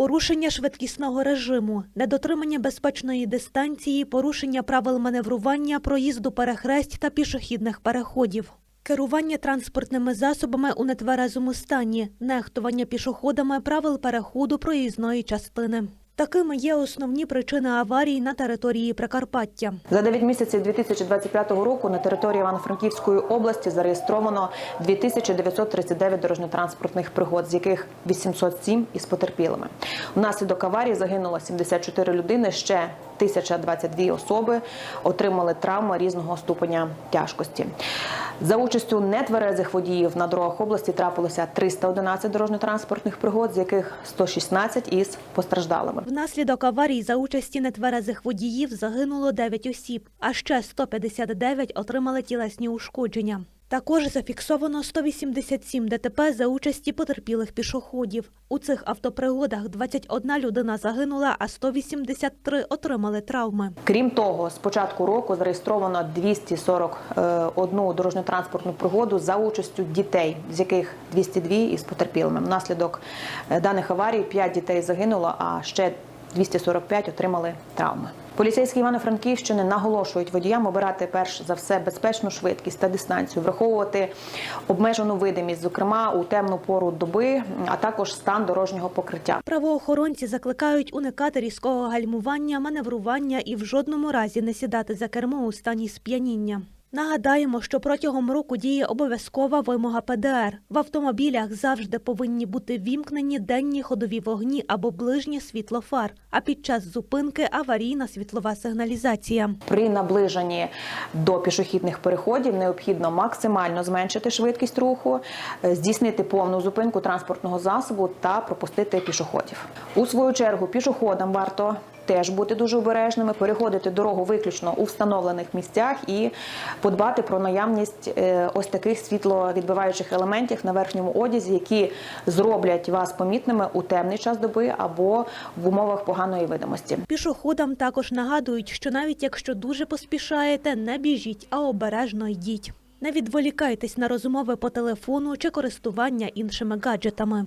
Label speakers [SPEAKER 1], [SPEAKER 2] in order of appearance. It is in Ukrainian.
[SPEAKER 1] Порушення швидкісного режиму, недотримання безпечної дистанції, порушення правил маневрування, проїзду перехресть та пішохідних переходів. Керування транспортними засобами у нетверезому стані, нехтування пішоходами правил переходу проїзної частини. Такими є основні причини аварій на території Прикарпаття.
[SPEAKER 2] За 9 місяців 2025 року на території Івано-Франківської області зареєстровано 2939 дорожньо-транспортних пригод, з яких 807 із потерпілими. Внаслідок аварії загинуло 74 людини, ще 1022 особи отримали травми різного ступеня тяжкості. За участю нетверезих водіїв на дорогах області трапилося 311 дорожньо-транспортних пригод, з яких 116 із постраждалими.
[SPEAKER 1] Внаслідок аварій за участі нетверезих водіїв загинуло 9 осіб, а ще 159 отримали тілесні ушкодження. Також зафіксовано 187 ДТП за участі потерпілих пішоходів. У цих автопригодах 21 людина загинула, а 183 отримали травми.
[SPEAKER 2] Крім того, з початку року зареєстровано 241 дорожньо-транспортну пригоду за участю дітей, з яких 202 із потерпілими. Внаслідок е, даних аварій 5 дітей загинуло, а ще 245 отримали травми. Поліцейські Івано-Франківщини наголошують водіям обирати перш за все безпечну швидкість та дистанцію, враховувати обмежену видимість, зокрема у темну пору доби, а також стан дорожнього покриття.
[SPEAKER 1] Правоохоронці закликають уникати різкого гальмування, маневрування і в жодному разі не сідати за кермо у стані сп'яніння. Нагадаємо, що протягом року діє обов'язкова вимога ПДР. В автомобілях завжди повинні бути вімкнені денні ходові вогні або ближнє світло фар, а під час зупинки аварійна світлова сигналізація.
[SPEAKER 2] При наближенні до пішохідних переходів необхідно максимально зменшити швидкість руху, е, здійснити повну зупинку транспортного засобу та пропустити пішоходів. У свою чергу пішоходам варто теж бути дуже обережними, переходити дорогу виключно у встановлених місцях і подбати про наявність е, ось таких світловідбиваючих елементів на верхньому одязі, які зроблять вас помітними у темний час доби або в умовах поганої видимості.
[SPEAKER 1] Пішоходам також нагадують, що навіть якщо дуже поспішаєте, не біжіть, а обережно йдіть. Не відволікайтесь на розмови по телефону чи користування іншими гаджетами.